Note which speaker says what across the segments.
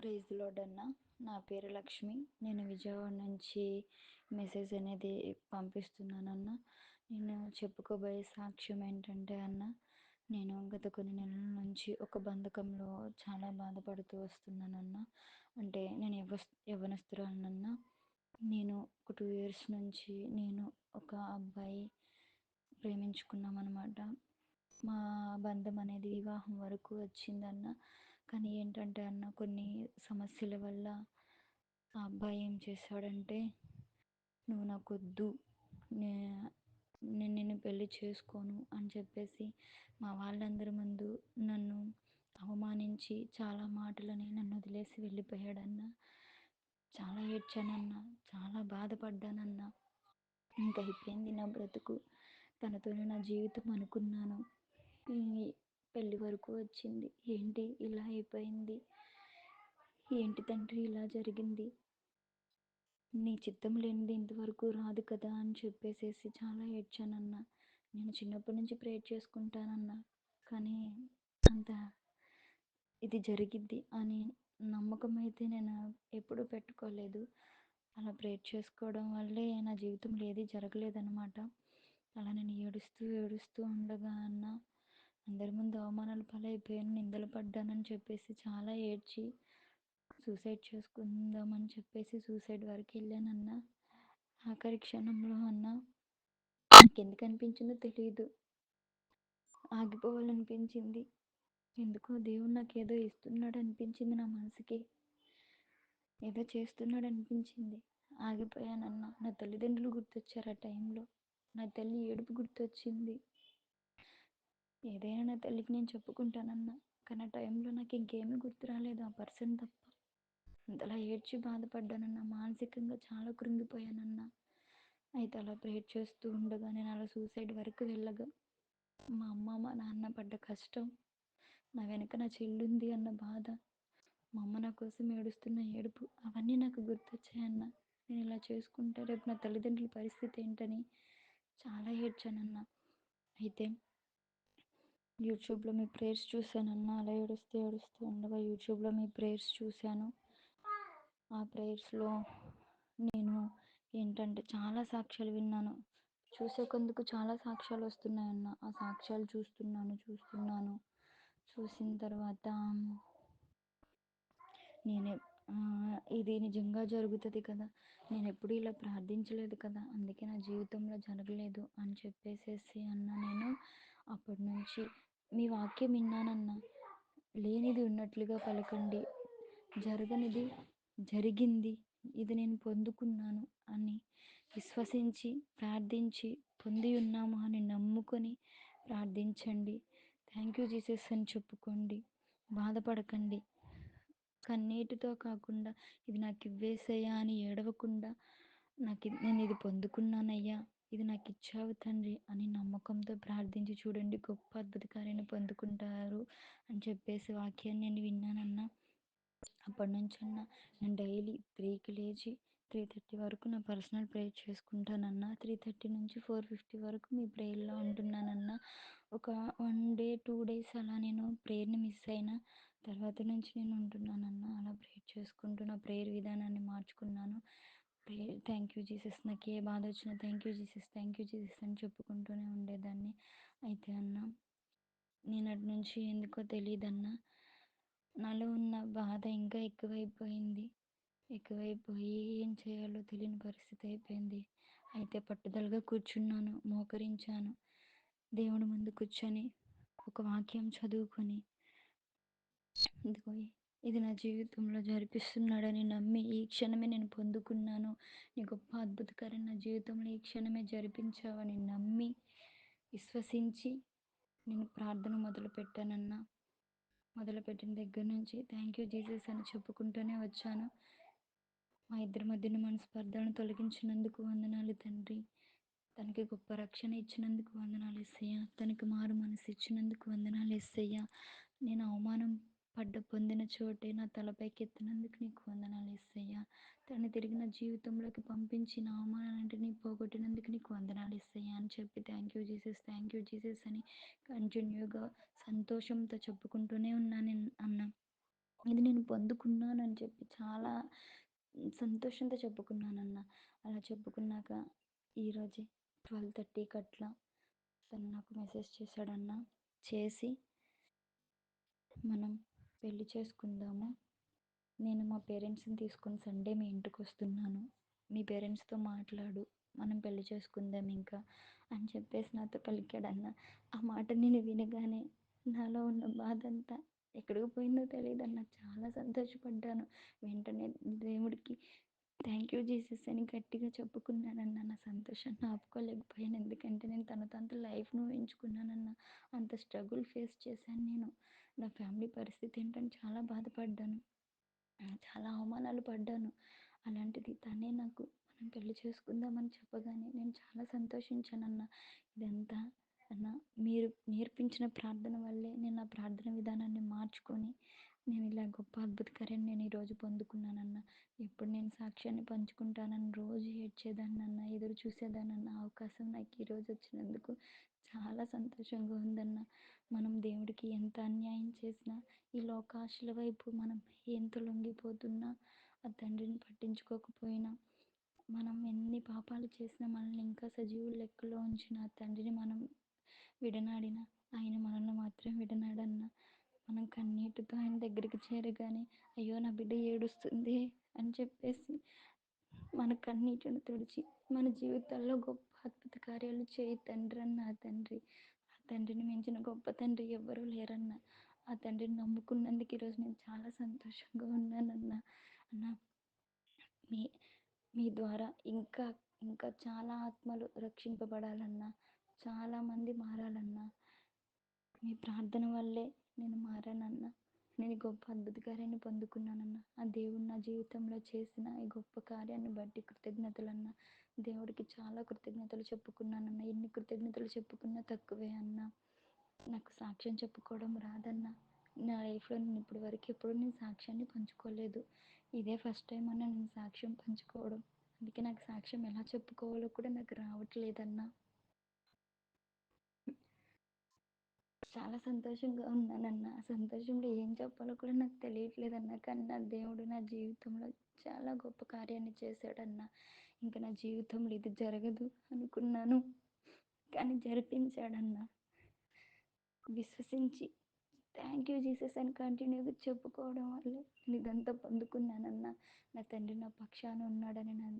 Speaker 1: Praise load అన్న. నా పేరు లక్ష్మి. నేను విజయవాడ నుంచి మెసేజ్ అనేది పంపిస్తున్నానన్న. నేను చెప్పుకోబోయే సాక్ష్యం ఏంటంటే అన్న నేను గత కొన్ని నెలల నుంచి ఒక బంధకంలో చాలా బాధపడుతూ వస్తున్నానన్న. అంటే నేను యవ యవనస్తురాలనన్న. నేను ఒక టూ ఇయర్స్ నుంచి నేను ఒక అబ్బాయి ప్రేమించుకున్నాం అనమాట మా బంధం అనేది వివాహం వరకు వచ్చిందన్న. కానీ ఏంటంటే అన్న కొన్ని సమస్యల వల్ల ఆ అబ్బాయి ఏం చేశాడంటే నువ్వు నాకు వద్దు నే నేను నిన్ను పెళ్ళి చేసుకోను అని చెప్పేసి మా వాళ్ళందరి ముందు నన్ను అవమానించి చాలా మాటలని నన్ను వదిలేసి వెళ్ళిపోయాడన్న. చాలా ఏడ్చానన్న. చాలా బాధపడ్డానన్న. ఇంకా అయిపోయింది నా బ్రతుకు. తనతోనే నా జీవితం అనుకున్నాను. పెళ్ళి వరకు వచ్చింది. ఏంటి ఇలా అయిపోయింది? ఏంటి తండ్రి ఇలా జరిగింది? నీ చిత్తం లేనిది ఇంతవరకు రాదు కదా అని చెప్పేసేసి చాలా ఏడ్చానన్న. నేను చిన్నప్పటి నుంచి ప్రేర్ చేసుకుంటానన్న. కానీ అంత ఇది జరిగిద్ది అని నమ్మకం అయితే నేను ఎప్పుడూ పెట్టుకోలేదు. అలా ప్రేర్ చేసుకోవడం వల్లే నా జీవితంలో ఏది జరగలేదన్నమాట. అలా నేను ఏడుస్తూ ఏడుస్తూ ఉండగా అన్న అందరి ముందు అవమానాలు పాలైపోయాను నిందలు పడ్డానని చెప్పేసి చాలా ఏడ్చి సూసైడ్ చేసుకుందామని చెప్పేసి సూసైడ్ వరకు వెళ్ళానన్న. ఆఖరి క్షణంలో అన్న నాకు ఎందుకు అనిపించిందో తెలియదు ఆగిపోవాలనిపించింది. ఎందుకో దేవుడు నాకు ఏదో ఇస్తున్నాడు అనిపించింది నా మనసుకి. ఏదో చేస్తున్నాడు అనిపించింది. ఆగిపోయానన్న. నా తల్లిదండ్రులు గుర్తొచ్చారు ఆ టైంలో నా తల్లి ఏడుపు గుర్తొచ్చింది. ఏదైనా నా తల్లికి నేను చెప్పుకుంటానన్నా కానీ ఆ టైంలో నాకు ఇంకేమీ గుర్తు రాలేదు ఆ పర్సన్ తప్ప. అంతలా ఏడ్చి బాధపడ్డానన్నా మానసికంగా చాలా కృంగిపోయానన్నా. అయితే అలా ప్రేర్ చేస్తూ ఉండగా నేను అలా సూసైడ్ వరకు వెళ్ళగా మా అమ్మ మా నాన్న పడ్డ కష్టం నా వెనక నా చెల్లుంది అన్న బాధ మా అమ్మ నా కోసం ఏడుస్తున్న ఏడుపు అవన్నీ నాకు గుర్తొచ్చాయన్న. నేను ఇలా చేసుకుంటే రేపు నా తల్లిదండ్రుల పరిస్థితి ఏంటని చాలా ఏడ్చానన్న. అయితే యూట్యూబ్లో మీ ప్రేయర్స్ చూశానన్న అలా ఏడుస్తూ ఏడుస్తూ ఉండగా యూట్యూబ్లో మీ ప్రేయర్స్ చూశాను. ఆ ప్రేయర్స్లో నేను ఏంటంటే చాలా సాక్ష్యాలు విన్నాను. చూసే కొందుకు చాలా సాక్ష్యాలు వస్తున్నాయన్న. ఆ సాక్ష్యాలు చూస్తున్నాను చూస్తున్నాను. చూసిన తర్వాత నేనే ఇది నిజంగా జరుగుతుంది కదా. నేను ఎప్పుడు ఇలా ప్రార్థించలేదు కదా. అందుకే నా జీవితంలో జరగలేదు అని చెప్పేసేసి అన్న నేను అప్పటి నుంచి మీ వాక్యం విన్నానన్నా లేనిది ఉన్నట్లుగా పలకండి. జరగనిది జరిగింది. ఇది నేను పొందుకున్నాను అని విశ్వసించి ప్రార్థించి పొంది ఉన్నాము అని నమ్ముకొని ప్రార్థించండి. థ్యాంక్ యూ జీసస్ అని చెప్పుకోండి. బాధపడకండి. కన్నీటితో కాకుండా ఇది నాకు ఇవ్వేసయ్యా అని ఏడవకుండా నాకు నేను ఇది పొందుకున్నానయ్యా. ఇది నాకు ఇచ్చావు తండ్రి అని నమ్మకంతో ప్రార్థించి చూడండి గొప్ప అద్భుతకార్యాన్ని పొందుకుంటారు అని చెప్పేసి వాక్యాన్ని నేను విన్నానన్నా. అప్పటి నుంచి అన్న నేను డైలీ త్రీకి లేచి త్రీ థర్టీ వరకు నా పర్సనల్ ప్రేయర్ చేసుకుంటానన్నా. త్రీ థర్టీ నుంచి ఫోర్ ఫిఫ్టీ వరకు మీ ప్రేయర్లో ఉంటున్నానన్నా. ఒక వన్ డే టూ డేస్ అలా నేను ప్రేయర్ని మిస్ అయినా తర్వాత నుంచి నేను ఉంటున్నానన్నా. అలా ప్రేయర్ చేసుకుంటూ నా ప్రేయర్ విధానాన్ని మార్చుకున్నాను. Thank you Jesus. నాకు ఏ బాధ వచ్చినా thank you Jesus thank you Jesus అని చెప్పుకుంటూనే ఉండేదాన్ని. అయితే అన్న నేను అటు నుంచి ఎందుకో తెలియదన్నా నాలో ఉన్న బాధ ఇంకా ఎక్కువైపోయింది. ఎక్కువైపోయి ఏం చేయాలో తెలియని పరిస్థితి అయిపోయింది. అయితే పట్టుదలగా కూర్చున్నాను మోకరించాను. దేవుడి ముందు కూర్చొని ఒక వాక్యం చదువుకొని ఇదిగో ఇది నా జీవితంలో జరిపిస్తున్నాడని నమ్మి ఈ క్షణమే నేను పొందుకున్నాను. నీ గొప్ప అద్భుతకరం నా జీవితంలో ఈ క్షణమే జరిపించావని నమ్మి విశ్వసించి నేను ప్రార్థన మొదలు పెట్టానన్నా మొదలుపెట్టిన దగ్గర నుంచి థ్యాంక్ యూ జీసస్ అని చెప్పుకుంటూనే వచ్చాను. మా ఇద్దరి మధ్యన మనస్పర్ధలను తొలగించినందుకు వందనాలు తండ్రి. తనకి గొప్ప రక్షణ ఇచ్చినందుకు వందనాలు ఇస్తయ్యా తనకి మారు మనసు ఇచ్చినందుకు వందనాలు ఇస్తయ్యా నేను అవమానం పడ్డ పొందిన చోటే నా తలపైకి ఎత్తినందుకు నీకు వందనాలు ఇస్తయ్యా తను తిరిగి నా జీవితంలోకి పంపించి నా అవమానాలంటిని పోగొట్టినందుకు నీకు వందనాలు ఇస్తయ్యా అని చెప్పి thank you Jesus thank you Jesus అని కంటిన్యూగా సంతోషంతో చెప్పుకుంటూనే ఉన్నాను అన్న. ఇది నేను పొందుకున్నాను అని చెప్పి చాలా సంతోషంతో చెప్పుకున్నానన్న అలా చెప్పుకున్నాక ఈరోజే ట్వెల్వ్ థర్టీకి అట్లా తను నాకు మెసేజ్ చేశాడన్న. చేసి మనం పెళ్ళి చేసుకుందాము. నేను మా పేరెంట్స్ని తీసుకొని సండే మీ ఇంటికి వస్తున్నాను. మీ పేరెంట్స్తో మాట్లాడు. మనం పెళ్ళి చేసుకుందాం ఇంకా అని చెప్పేసి నాతో పలికాడన్న. ఆ మాట నేను వినగానే నాలో ఉన్న బాధ అంతా ఎక్కడికి పోయిందో తెలియదు అన్న చాలా సంతోషపడ్డాను. వెంటనే దేవుడికి థ్యాంక్ యూ జీసస్ అని గట్టిగా చెప్పుకున్నానన్న. నా సంతోషాన్ని ఆపుకోలేకపోయాను. ఎందుకంటే నేను తన తంత లైఫ్ను ఎంచుకున్నానన్న. అంత స్ట్రగుల్ ఫేస్ చేశాను నేను. నా ఫ్యామిలీ పరిస్థితి ఏంటని చాలా బాధపడ్డాను. చాలా అవమానాలు పడ్డాను. అలాంటిది తనే నాకు మనం పెళ్ళి చేసుకుందామని చెప్పగానే నేను చాలా సంతోషించానన్న. ఇదంతా అన్న మీరు నేర్పించిన ప్రార్థన వల్లే నేను నా ప్రార్థన విధానాన్ని మార్చుకొని నేను ఇలా గొప్ప అద్భుతకరాన్ని నేను ఈరోజు పొందుకున్నానన్న. ఎప్పుడు నేను సాక్ష్యాన్ని పంచుకుంటానని రోజు ఏడ్చేదాన్నన్న ఎదురు చూసేదానన్న అవకాశం నాకు ఈరోజు వచ్చినందుకు చాలా సంతోషంగా ఉందన్న. మనం దేవుడికి ఎంత అన్యాయం చేసినా ఈ లోకాశల వైపు మనం ఎంత లొంగిపోతున్నా ఆ తండ్రిని పట్టించుకోకపోయినా మనం ఎన్ని పాపాలు చేసినా మనల్ని ఇంకా సజీవుల లెక్కలో ఉంచిన ఆ తండ్రిని మనం విడనాడిన ఆయన మనల్ని మాత్రం విడనాడన్న మనం కన్నీటితో ఆయన దగ్గరికి చేరగానే అయ్యో నా బిడ్డ ఏడుస్తుంది అని చెప్పేసి మన కన్నీటిని తుడిచి మన జీవితాల్లో గొప్ప అద్భుత కార్యాలు చేయి తండ్రి అన్న తండ్రి. తండ్రిని మించిన గొప్ప తండ్రి ఎవ్వరూ లేరన్న. ఆ తండ్రిని నమ్ముకున్నందుకు ఈరోజు నేను చాలా సంతోషంగా ఉన్నానన్న. అన్న మీ మీ ద్వారా ఇంకా ఇంకా చాలా ఆత్మలు రక్షింపబడాలన్నా చాలామంది మారాలన్నా. మీ ప్రార్థన వల్లే నేను మారానన్నా. నేను గొప్ప అద్భుత కార్యాన్ని పొందుకున్నానన్న ఆ దేవుడు నా జీవితంలో చేసిన ఈ గొప్ప కార్యాన్ని బట్టి కృతజ్ఞతలన్న దేవుడికి చాలా కృతజ్ఞతలు చెప్పుకున్నానన్న ఎన్ని కృతజ్ఞతలు చెప్పుకున్నా తక్కువే అన్న నాకు సాక్ష్యం చెప్పుకోవడం రాదన్న. నా లైఫ్లో నేను ఇప్పటి వరకు ఎప్పుడు నేను సాక్ష్యాన్ని పంచుకోలేదు. ఇదే ఫస్ట్ టైం అన్న నేను సాక్ష్యం పంచుకోవడం. అందుకే నాకు సాక్ష్యం ఎలా చెప్పుకోవాలో కూడా నాకు రావట్లేదన్నా. చాలా సంతోషంగా ఉన్నానన్న. సంతోషంలో ఏం చెప్పాలో కూడా నాకు తెలియట్లేదన్న. కానీ నా దేవుడు నా జీవితంలో చాలా గొప్ప కార్యాన్ని చేశాడన్న. ఇంకా నా జీవితంలో ఇది జరగదు అనుకున్నాను. కానీ జరిపించాడన్న. విశ్వసించి థ్యాంక్ యూ జీసస్ అని కంటిన్యూగా చెప్పుకోవడం వల్ల నేను ఇదంతా పొందుకున్నానన్న. నా తండ్రి నా పక్షాన ఉన్నాడని నా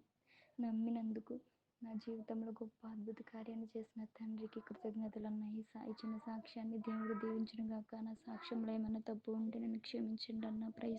Speaker 1: నమ్మినందుకు నా జీవితంలో గొప్ప అద్భుత కార్యాన్ని చేసిన తండ్రికి కృతజ్ఞతలు అన్నాయి ఇచ్చిన సాక్ష్యాన్ని దేవుడు దీవించిన గాక నా సాక్ష్యంలో ఏమైనా తప్పు ఉంటే నన్ను క్షమించండి అన్న ప్రైజ్